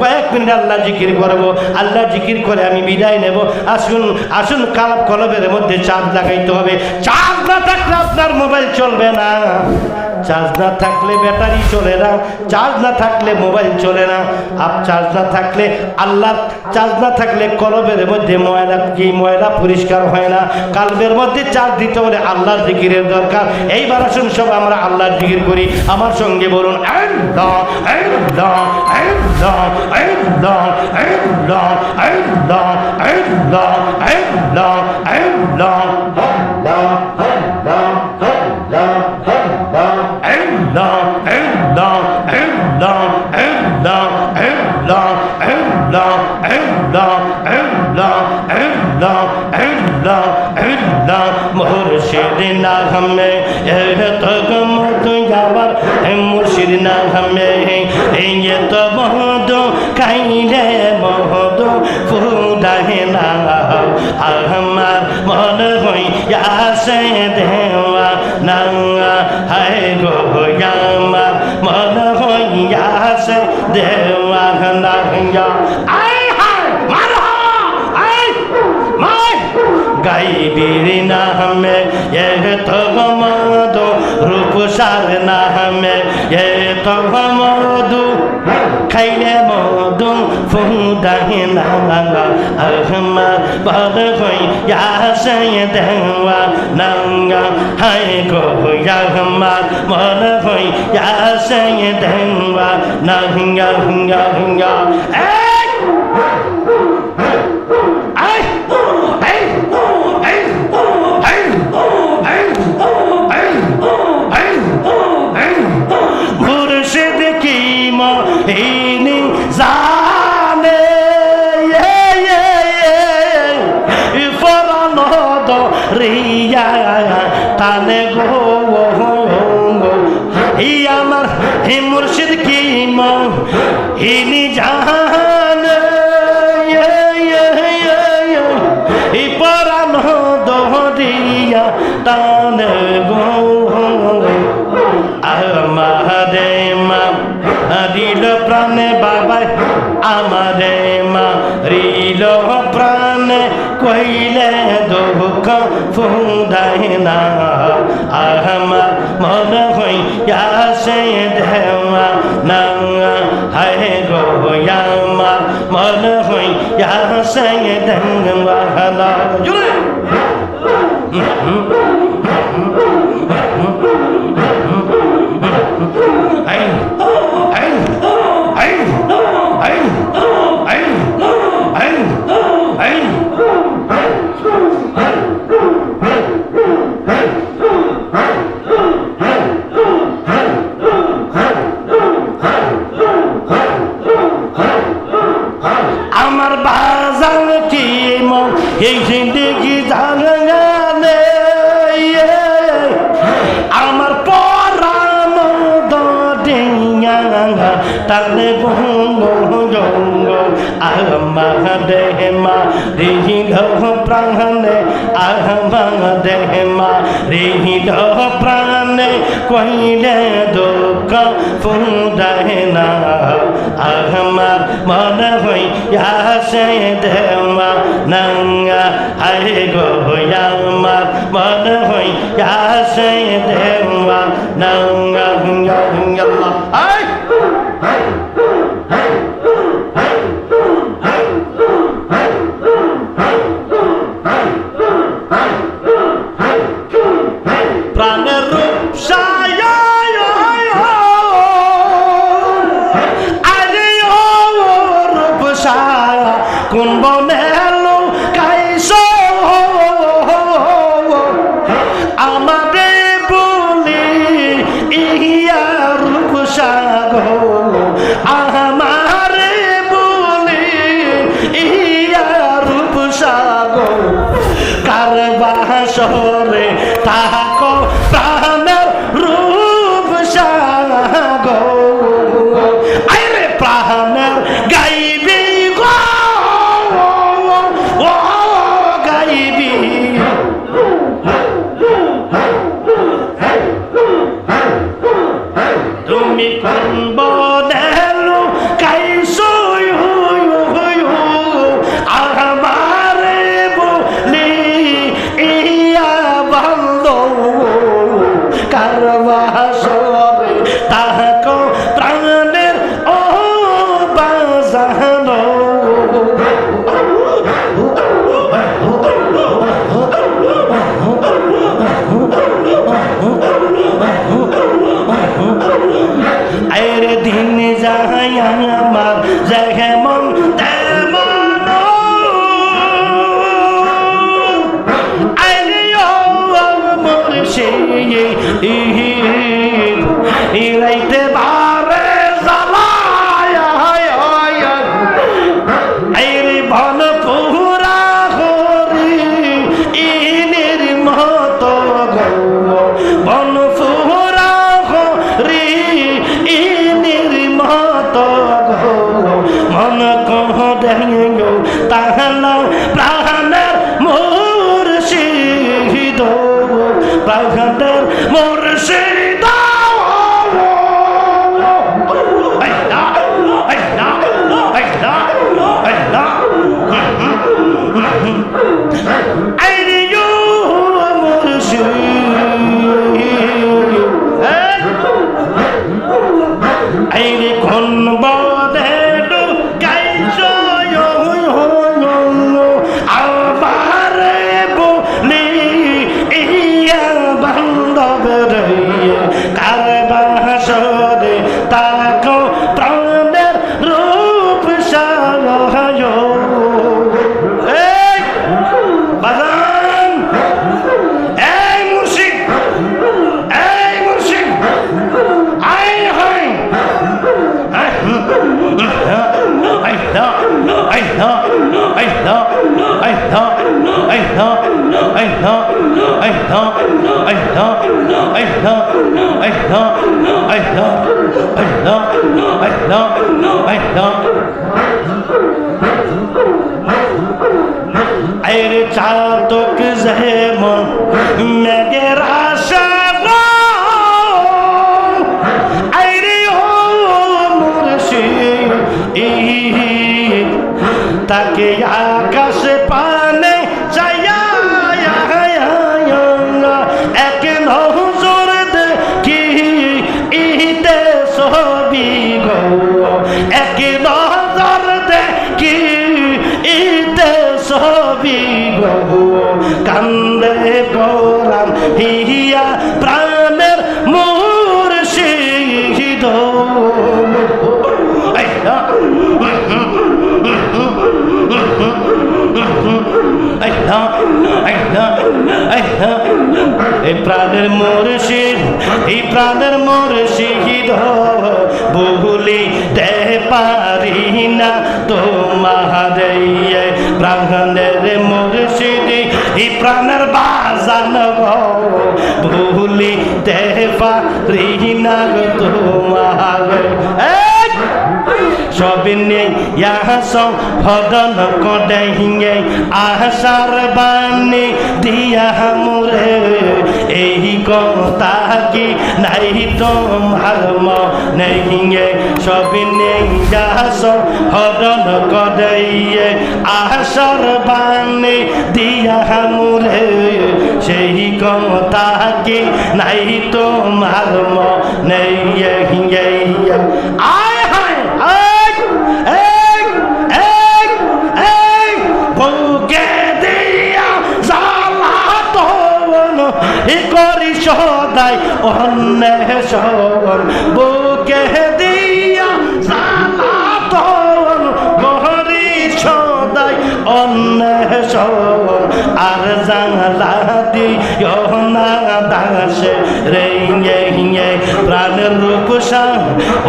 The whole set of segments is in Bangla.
কয়েক মিনিট আল্লাহ জিকির করব, আল্লাহ জিকির করে আমি বিদায় নেব। আসুন আসুন কালাপ কলবের মধ্যে চার্জ লাগাইতে হবে। চার্জ না থাকলে আপনার মোবাইল চলবে না। চার্জ না থাকলে ব্যাটারি চলে না চার্জ না থাকলে মোবাইল চলে না আপ চার্জ না থাকলে আল্লাহ চার্জ না থাকলে কলবের মধ্যে ময়লা কি ময়লা পরিষ্কার হয় না কালবের মধ্যে চার্জ দিতে হলে আল্লাহর জিকিরের দরকার এইবার আসুন সব আমরা আল্লাহর জিকির করি আমার সঙ্গে বলুন আল্লাহ মুর্শিদ না হমে তো মধু যাবার মুর্শিদ না হমে এই তো মধু খাইলে মধু ফুদাহে না আমার মন হইয়াছে দেওয়া না হায় গো, আমার মন হইয়াছে দেওয়া না আয় হায় মারো আয় মায় গাইবীর নামে, এ তো মধু রূপসার নামে, এ তো মধু, খাইলে মধু ফুদাহে না আমার বল হইয়াছে দেওয়া নাঙ্গা হাই গো আমার মন হইয়াছে দেওয়া নাঙ্গা হুঙ্গা হুঙ্গা এই मिल जा দিল প্রাণে বাবাই, আমারে মা রিল প্রাণে কইলে দুঃখ ফুদাই না। আমার মন হইয়াছে দেওয়া না হায় গো, আমার মন হইয়াছে দেওয়া না জুড়ে! হইলে দুঃখ ফুরায় না। আমার মনে হইয়া সে দেওয়া নাঙ্গা। হায় গো, আমার মনে হইয়া সে দেওয়া নাঙ্গা। হুঙ্গা হুঙ্গা আল্লাহ Come on. প্রাণের মুর্শিদ, এই প্রাণের মুর্শিদ বহুলি তে পারি না তো তোমার প্রাণের মুর্শিদ, এই প্রাণের বাজান ভুলি তে পারি না এই! সবিনে ইয়াস হদন কডে হিঙে আশার বাণী দিয়া মুরে কথা কি নাই তোমার মনে হিঙে সবিনে ইয়াস হদন কডে আশার বাণী দিয়া মুরে সেই কথা কি নাই তোমার মনে হিঙে আয় করি সদাই অন্বেষণ বুকে দিয়া জ্বালা তন করি সদাই অন্বেষণ আর জাংলা দিও না দাসে রে প্রাণের রূপসা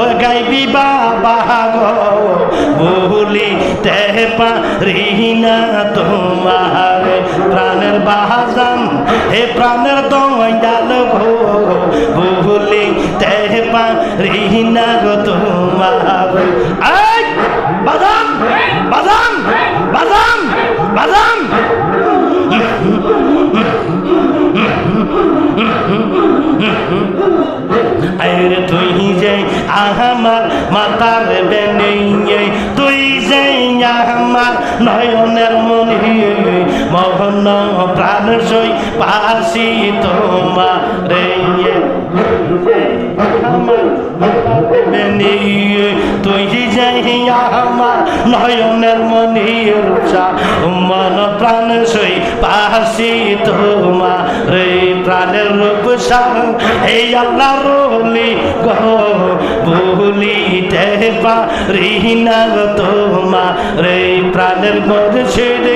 ও গাইবি বাবা গো ভুলি তে পারি না তোমার। প্রাণের বাহাজান হে প্রাণের দয়াল গো ভুলি তে পারি না গো তোমার। বাদাম বাদাম বাদাম বাদাম মাতার নেই তুই যে আমার নয়নের মনি মহন প্রাণ সই পাশি তোমার। রে আমার তুই যে আমার নয়নের মনির মন প্রাণ সই পাশি তোমা রে প্রাণের রূপসা। এই আল্লাহ রলি গো, ভুলিতে পারি না গো তোমা রে প্রাণের মরছিদ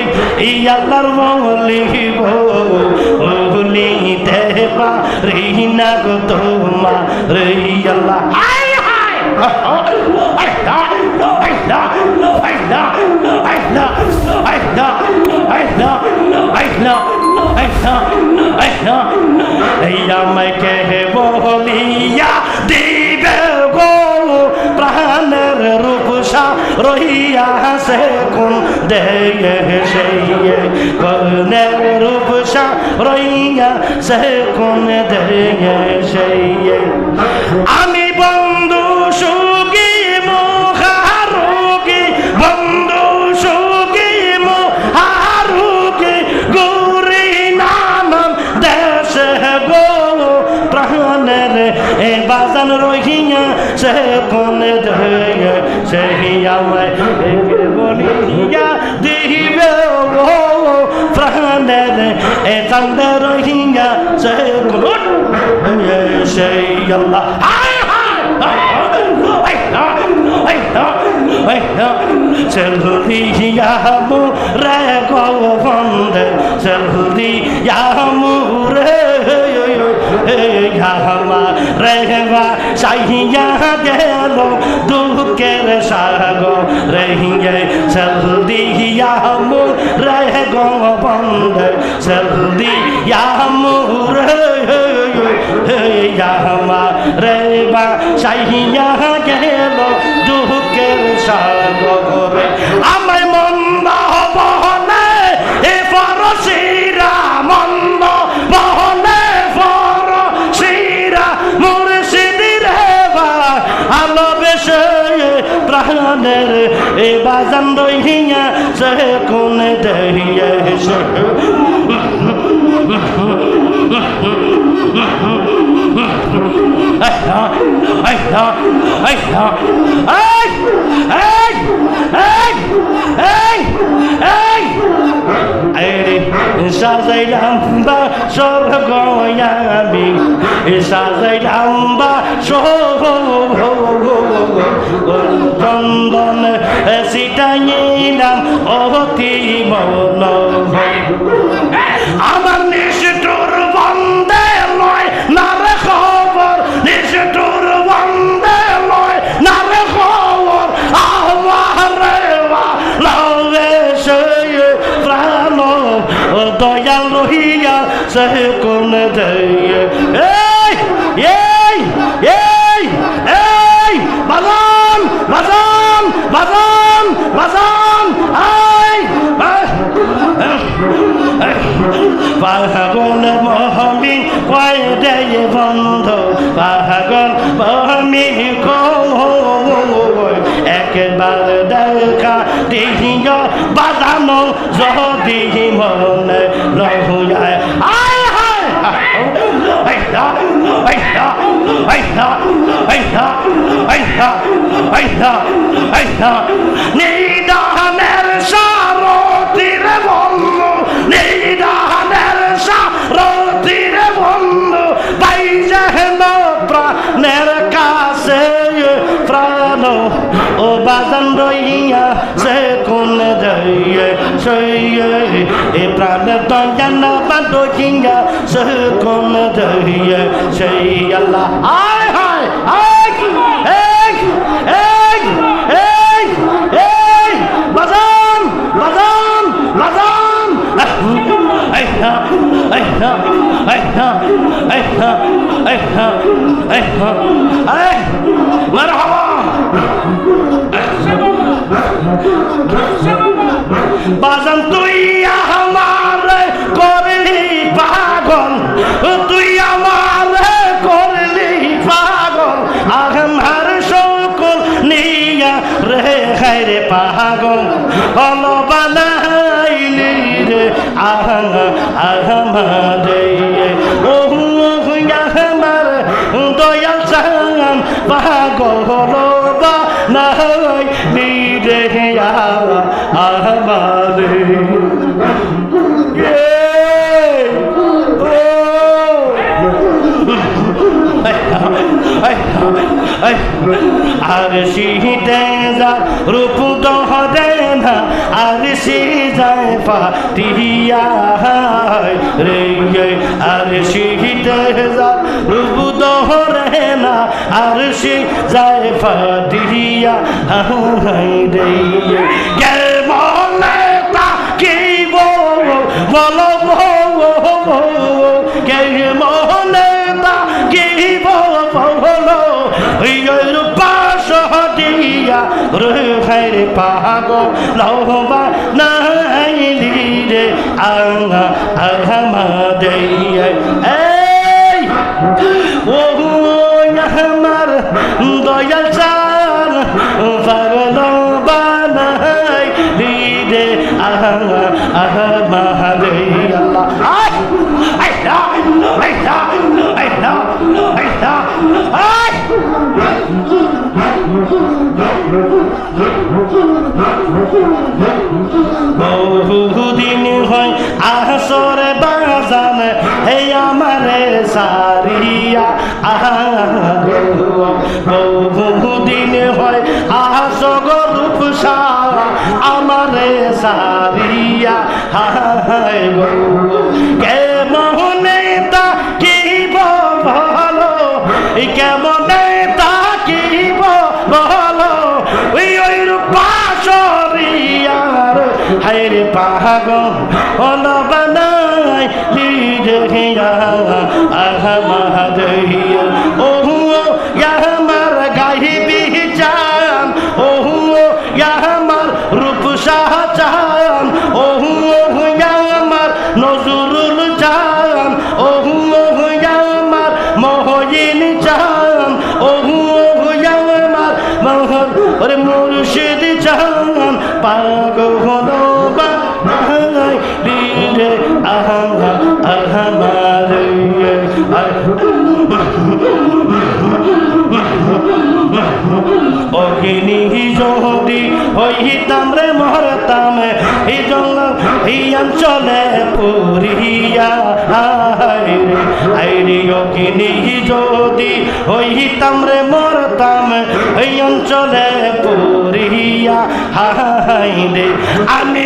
এই আল্লাহর মলি গো, ভুলিতে পারি না গো তোমা রে আল্লাহ। বলিয়া দিবে গো প্রাণের রূপসা রহিয়া সে কোন দেয়ে সেই কনের রূপসা রহিয়া সে কোন দেয়ে সেই আমি সে কোন ধয়ে সেই আমায় বলিয়া দিবে গো প্রাণের এ চান্দ রহিয়া সে কোন সেই আল্লাহ হায় Selviyamu re govande Selviyamu re Yama rehva sahiya gelo দুঃখের সাগো রহিয়ে সলদিয়ামু রে গোবন্ধ সলদিয়ামু রে ইয়ামা রে বা সাহিয়া গেল দুঃখের সাগরে। আমায় chân đôi hi nhà sẽ con để ye sẽ ai đó ai đó ai đó ai ai ai ai ai ai đi sa dây làm ba, số gói nhà mình. Sa dây làm ba, số চন্দন সিটাইলাম অতি মন আমার নিষ্ঠুর বন্দে লয়, না রে খবর, নিষ্ঠুর বন্দে লয়, না রে খবর আহ্বারে লবে সে প্রাণ দয়াল রহিয়া, সে কোন দেয় যদি মনে রহুয়ায় আয় হায়! আইয়া আইয়া আইয়া আইয়া আইয়া আইয়া আইয়া নিদানের সারতির বন্ধু, নিদানের সারতির বন্ধু বাইজেন প্রাণের কাছে প্রাণ ও বাজান রইয়া সে কোন দইয়ে সইয়ে এ প্রাণ দয়ান বান্ড জিঙ্গা সে কোন দইয়ে সেই আল্লাহ আয় হায় আয় এই এই এই এই বাজান বাজান বাজান, তুই আমার করলি পাগল, তুই আমার করলি পাগল। আমার সকল নিয়া রে খাইরে পাগল। হল বানাইলি রে। আহা আহমারে ও আমার দয়াল চান পাগল। আমারে ও আর সিহিতে যা রূপ দহরে না আর সি যায় পাটিয়া রে আর সিহিতে যা রূপ না আর সি যায় রে বলো গে মনে তাকি বলো ইয়র পাশ দিয়া রে ভাইর পাগ লহবা নাইলি রে আঙা আঘামা দেয় এই ও আমার দয়াল চান পাগল বানাই রে আঙা আঘামা দেয় আল্লাহ আয় আয় না সারিয়া বহুদিন হয় আস গরুপ আমারে সারিয়া। হায় কে মোহনে তা কি ভালো কেমনে তা কি বলো ওই ওই রূপা সরিয়ার হাইরে পাহাগ হল বানাই লিডিয়া আহা মাহাদিয়া আমার গাইবি চান ওহু আমার রূপ শাহ চান ওহু আমার নজরুল পাগল বাই অগ্নি যদি হইতাম রে এই জঙ্গল, এই অঞ্চলে অগ্নি যদি হইতাম রে এই অঞ্চলে পুরিয়া। হাই রে, আমি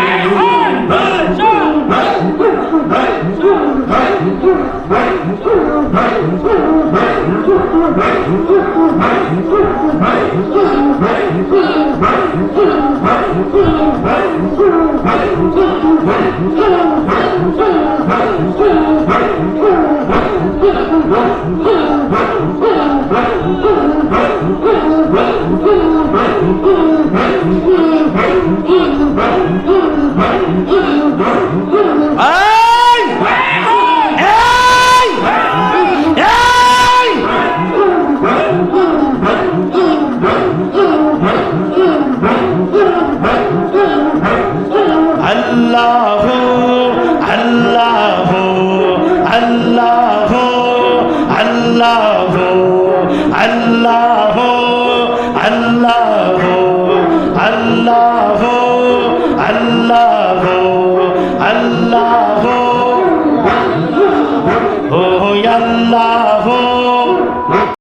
মাহাদে এই